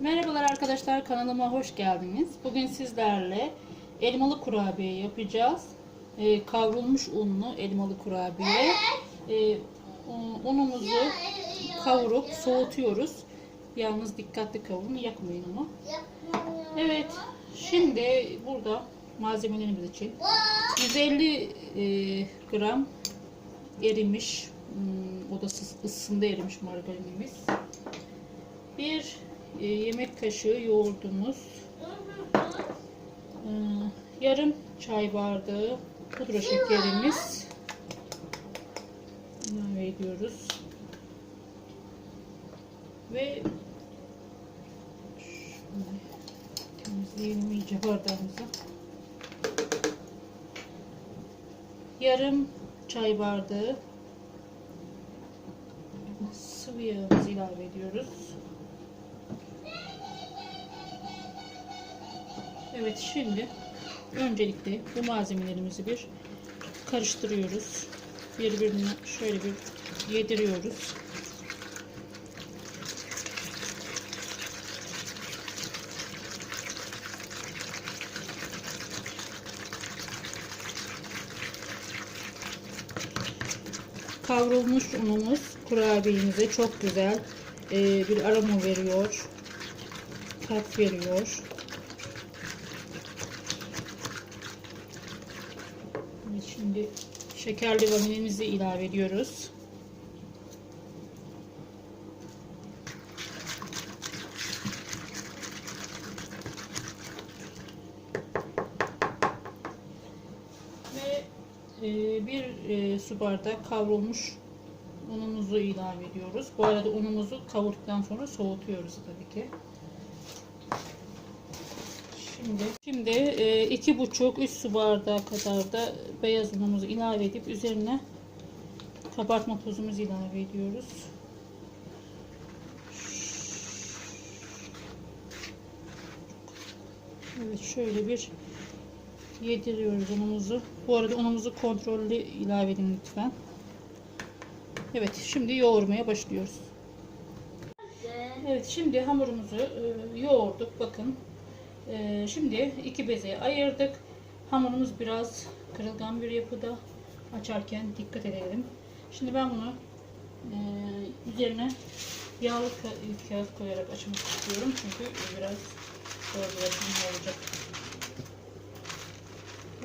Merhabalar arkadaşlar kanalıma hoş geldiniz. Bugün sizlerle elmalı kurabiye yapacağız. Ee, kavrulmuş unlu elmalı kurabiye. Ee, un- unumuzu kavurup soğutuyoruz. Yalnız dikkatli kavurun, yakmayın onu. Evet, şimdi burada malzemelerimiz için 150 e, gram erimiş, hmm, odası ısısında erimiş margarinimiz. Bir e, yemek kaşığı yoğurdumuz. Ee, yarım çay bardağı pudra şekerimiz. ilave ediyoruz. Ve temizleyelim iyice bardağımızı. Yarım çay bardağı sıvı yağımızı ilave ediyoruz. Evet şimdi öncelikle bu malzemelerimizi bir karıştırıyoruz. Birbirine şöyle bir yediriyoruz. Kavrulmuş unumuz kurabiyemize çok güzel e, bir aroma veriyor. Tat veriyor. Evet, Şimdi şekerli vanilimizi ilave ediyoruz. Ve e, bir e, su bardak kavrulmuş unumuzu ilave ediyoruz. Bu arada unumuzu kavurduktan sonra soğutuyoruz tabii ki. Şimdi şimdi e, iki buçuk üç su bardağı kadar da beyaz unumuzu ilave edip üzerine kabartma tozumuzu ilave ediyoruz. Evet şöyle bir yediriyoruz unumuzu. Bu arada unumuzu kontrollü ilave edin lütfen. Evet şimdi yoğurmaya başlıyoruz. Evet şimdi hamurumuzu e, yoğurduk bakın. Ee, şimdi iki bezeye ayırdık. Hamurumuz biraz kırılgan bir yapıda. Açarken dikkat edelim. Şimdi ben bunu e, üzerine yağlı ka- kağıt koyarak açmak istiyorum. Çünkü biraz zor olacak.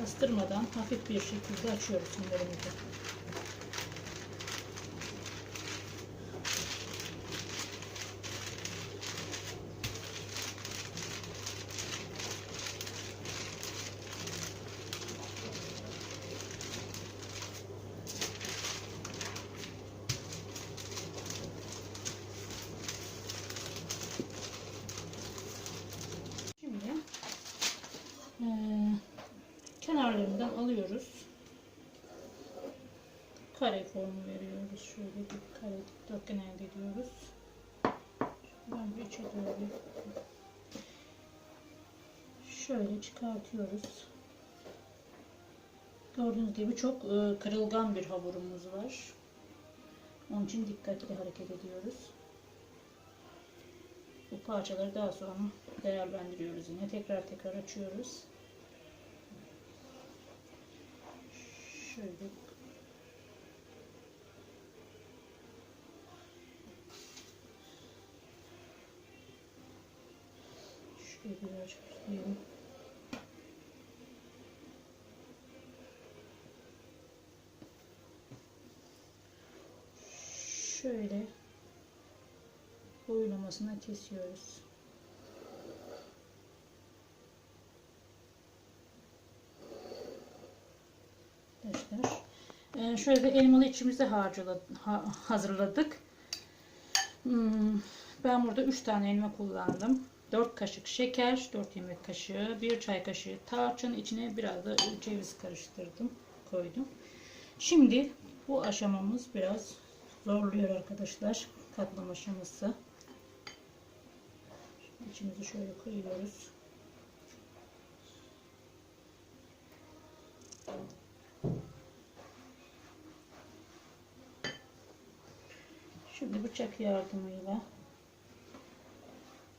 Bastırmadan hafif bir şekilde açıyoruz hamurumuzu. Şimdi eee, kenarlarından alıyoruz. Kare formu veriyoruz. Şöyle bir kare dikdörtgen elde ediyoruz. Ben bir içe doğru şöyle çıkartıyoruz. Gördüğünüz gibi çok e, kırılgan bir hamurumuz var. Onun için dikkatli hareket ediyoruz. Bu parçaları daha sonra değerlendiriyoruz yine. Tekrar tekrar açıyoruz. Şöyle Şöyle birazcık tutayım. Şöyle boyulamasına kesiyoruz. Arkadaşlar. Ee, şöyle de elmalı içimizi ha- hazırladık. Hmm, ben burada 3 tane elma kullandım. 4 kaşık şeker, 4 yemek kaşığı, 1 çay kaşığı tarçın, içine biraz da ceviz karıştırdım, koydum. Şimdi bu aşamamız biraz zorluyor arkadaşlar. Katlama aşaması. İçimizi şöyle koyuyoruz. Şimdi bıçak yardımıyla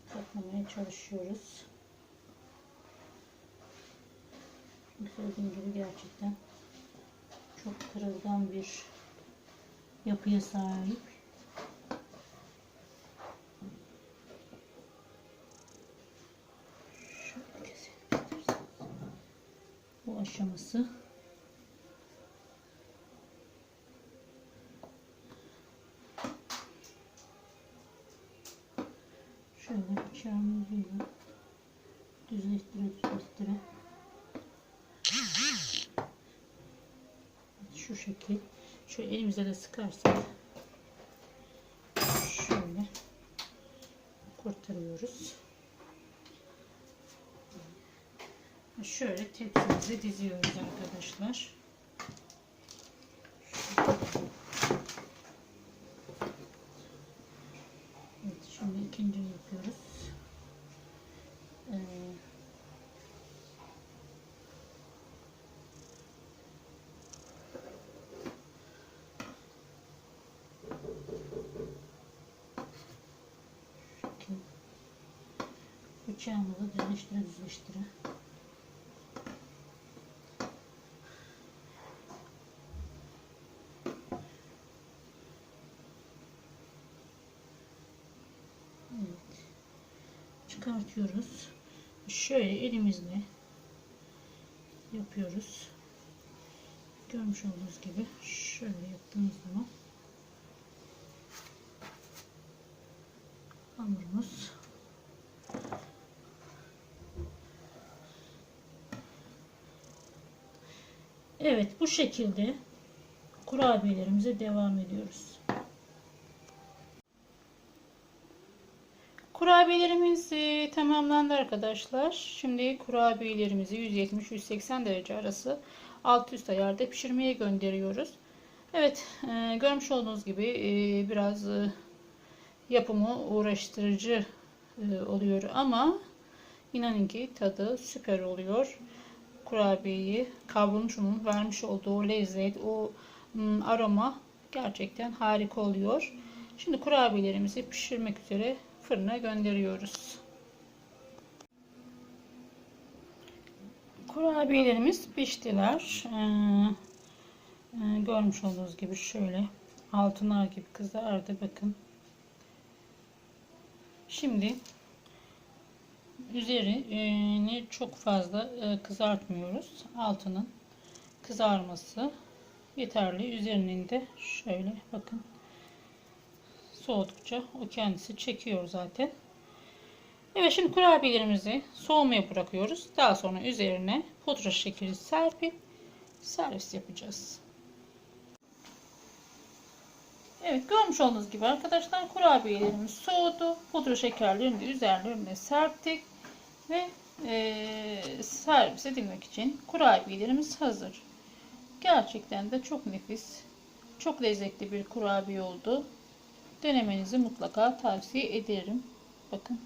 başlamaya çalışıyoruz. Çünkü söylediğim gibi gerçekten çok kırılgan bir yapıya sahip. Şöyle keselim. Bu aşaması şöyle bıçağın ucuyla düzleştire düzleştire şu şekil şöyle elimize de sıkarsak şöyle kurtarıyoruz. Şöyle tepsimizi diziyoruz arkadaşlar. Evet, şimdi ikinci yapıyoruz. Ee, şekil. Bıçağımızı düzleştire düzleştire. Evet. Çıkartıyoruz. Şöyle elimizle yapıyoruz. Görmüş olduğunuz gibi şöyle yaptığımız zaman hamurumuz Evet bu şekilde kurabiyelerimize devam ediyoruz. Kurabiyelerimiz e, tamamlandı arkadaşlar. Şimdi kurabiyelerimizi 170-180 derece arası alt üst ayarda pişirmeye gönderiyoruz. Evet e, görmüş olduğunuz gibi e, biraz e, yapımı uğraştırıcı e, oluyor ama inanın ki tadı süper oluyor. Kurabiyeyi kavrulmuş vermiş olduğu lezzet, o mm, aroma gerçekten harika oluyor. Şimdi kurabiyelerimizi pişirmek üzere fırına gönderiyoruz. Kurabiyelerimiz piştiler. Ee, e, görmüş olduğunuz gibi şöyle altınlar gibi kızardı bakın. Şimdi üzerini çok fazla e, kızartmıyoruz. Altının kızarması yeterli. Üzerinin de şöyle bakın soğudukça o kendisi çekiyor zaten. Evet şimdi kurabiyelerimizi soğumaya bırakıyoruz. Daha sonra üzerine pudra şekeri serpip servis yapacağız. Evet görmüş olduğunuz gibi arkadaşlar kurabiyelerimiz soğudu. Pudra şekerlerini de üzerlerine serptik. Ve e, servis edilmek için kurabiyelerimiz hazır. Gerçekten de çok nefis, çok lezzetli bir kurabiye oldu. Denemenizi mutlaka tavsiye ederim. Bakın.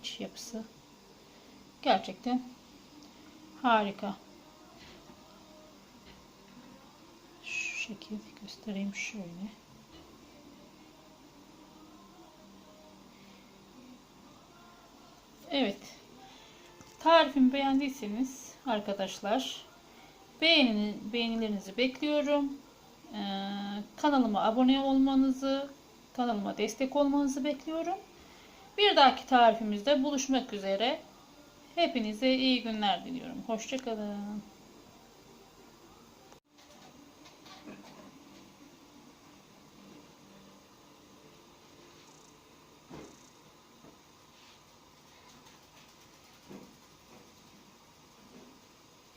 iç yapısı. Gerçekten harika. Şu şekilde göstereyim şöyle. Evet. Tarifimi beğendiyseniz arkadaşlar beğenini, beğenilerinizi bekliyorum. Ee, kanalıma abone olmanızı, kanalıma destek olmanızı bekliyorum. Bir dahaki tarifimizde buluşmak üzere. Hepinize iyi günler diliyorum. Hoşçakalın.